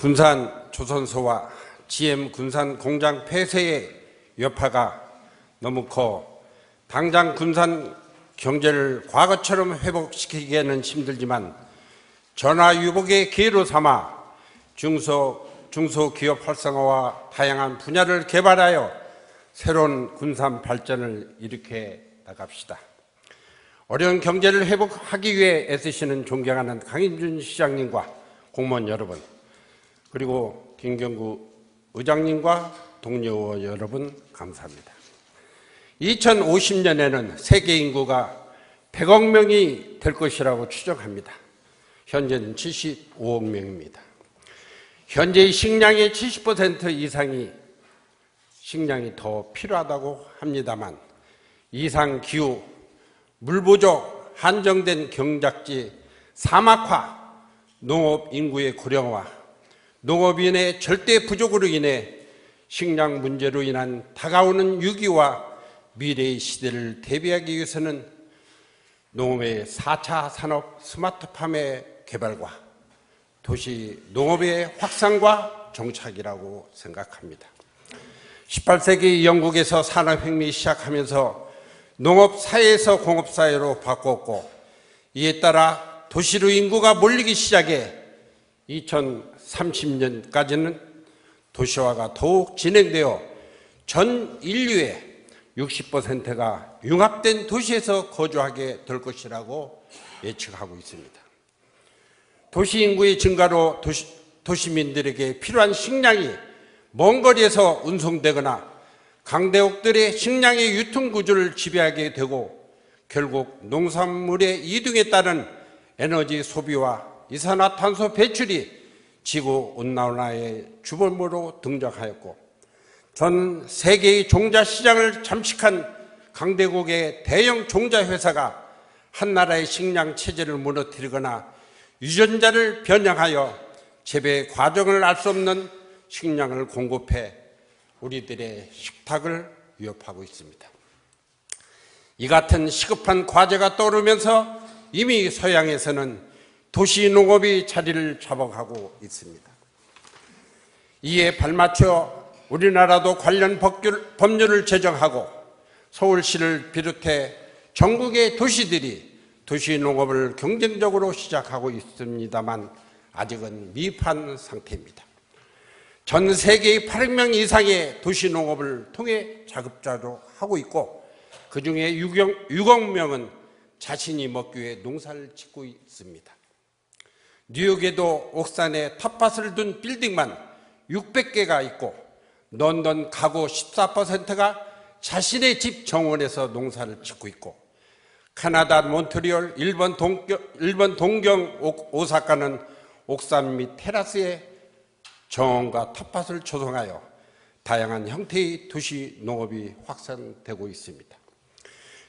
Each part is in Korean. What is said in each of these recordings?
군산 조선소와 GM 군산 공장 폐쇄의 여파가 너무 커 당장 군산 경제를 과거처럼 회복시키기에는 힘들지만 전화유복의 기회로 삼아 중소, 중소기업 활성화와 다양한 분야를 개발하여 새로운 군산 발전을 일으켜 나갑시다. 어려운 경제를 회복하기 위해 애쓰시는 존경하는 강인준 시장님과 공무원 여러분, 그리고 김경구 의장님과 동료 여러분 감사합니다. 2050년에는 세계 인구가 100억 명이 될 것이라고 추정합니다. 현재는 75억 명입니다. 현재의 식량의 70% 이상이 식량이 더 필요하다고 합니다만 이상 기후, 물 부족, 한정된 경작지, 사막화, 농업 인구의 고령화, 농업인의 절대 부족으로 인해 식량 문제로 인한 다가오는 위기와 미래의 시대를 대비하기 위해서는 농업의 4차 산업 스마트팜의 개발과 도시 농업의 확산과 정착이라고 생각합니다. 18세기 영국에서 산업혁명이 시작하면서 농업 사회에서 공업 사회로 바꿨고 이에 따라 도시로 인구가 몰리기 시작해 2030년까지는 도시화가 더욱 진행되어 전 인류의 60%가 융합된 도시에서 거주하게 될 것이라고 예측하고 있습니다. 도시 인구의 증가로 도시, 도시민들에게 필요한 식량이 먼 거리에서 운송되거나 강대국들의 식량의 유통 구조를 지배하게 되고 결국 농산물의 이동에 따른 에너지 소비와 이산화탄소 배출이 지구 온난화의 주범으로 등장하였고 전 세계의 종자 시장을 잠식한 강대국의 대형 종자 회사가 한 나라의 식량 체제를 무너뜨리거나 유전자를 변형하여 재배 과정을 알 수 없는 식량을 공급해 우리들의 식탁을 위협하고 있습니다. 이 같은 시급한 과제가 떠오르면서 이미 서양에서는 도시 농업이 자리를 잡아가고 있습니다. 이에 발맞춰 우리나라도 관련 법률을 제정하고 서울시를 비롯해 전국의 도시들이 도시 농업을 경쟁적으로 시작하고 있습니다만 아직은 미흡한 상태입니다. 전 세계의 800명 이상의 도시 농업을 통해 자급자족 하고 있고 그 중에 6억, 6억 명은 자신이 먹기 위해 농사를 짓고 있습니다. 뉴욕에도 옥산에 텃밭을 둔 빌딩만 600개가 있고 런던 가구 14%가 자신의 집 정원에서 농사를 짓고 있고 카나다 몬트리올, 일본 동경, 일본 동경 오사카는 옥산 및 테라스에 정원과 텃밭을 조성하여 다양한 형태의 도시 농업이 확산되고 있습니다.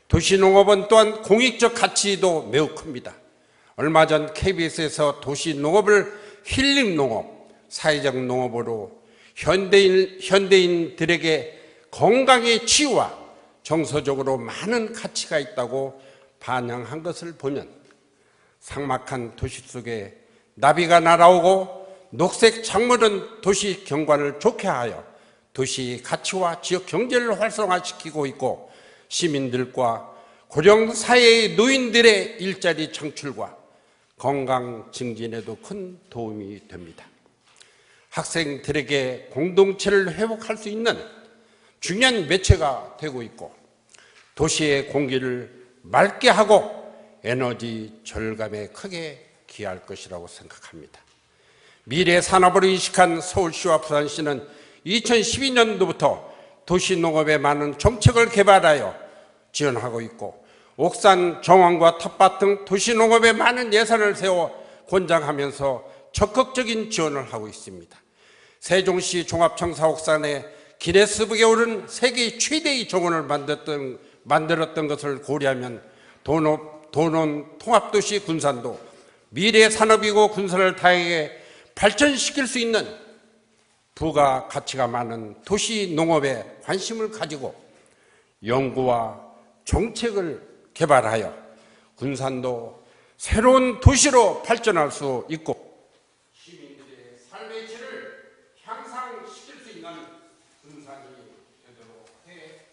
도시 농업은 또한 공익적 가치도 매우 큽니다. 얼마 전 KBS에서 도시 농업을 힐링 농업, 사회적 농업으로 현대인, 현대인들에게 건강의 치유와 정서적으로 많은 가치가 있다고 반영한 것을 보면 삭막한 도시 속에 나비가 날아오고 녹색 작물은 도시 경관을 좋게 하여 도시 가치와 지역 경제를 활성화시키고 있고 시민들과 고령 사회의 노인들의 일자리 창출과 건강 증진에도 큰 도움이 됩니다. 학생들에게 공동체를 회복할 수 있는 중요한 매체가 되고 있고 도시의 공기를 맑게 하고 에너지 절감에 크게 기할 것이라고 생각합니다. 미래 산업을 인식한 서울시와 부산시는 2012년도부터 도시농업에 많은 정책을 개발하여 지원하고 있고 옥산 정원과 텃밭 등 도시농업에 많은 예산을 세워 권장하면서 적극적인 지원을 하고 있습니다. 세종시 종합청사 옥산에 기네스북에 오른 세계 최대의 정원을 만들었던, 만들었던 것을 고려하면 도농, 도농 통합도시 군산도 미래 산업이고 군산을 다양하게 발전시킬 수 있는 부가 가치가 많은 도시 농업에 관심을 가지고 연구와 정책을 개발하여 군산도 새로운 도시로 발전할 수 있고 시민들의 삶의 질을 향상시킬 수 있는 군산이 되도록 해.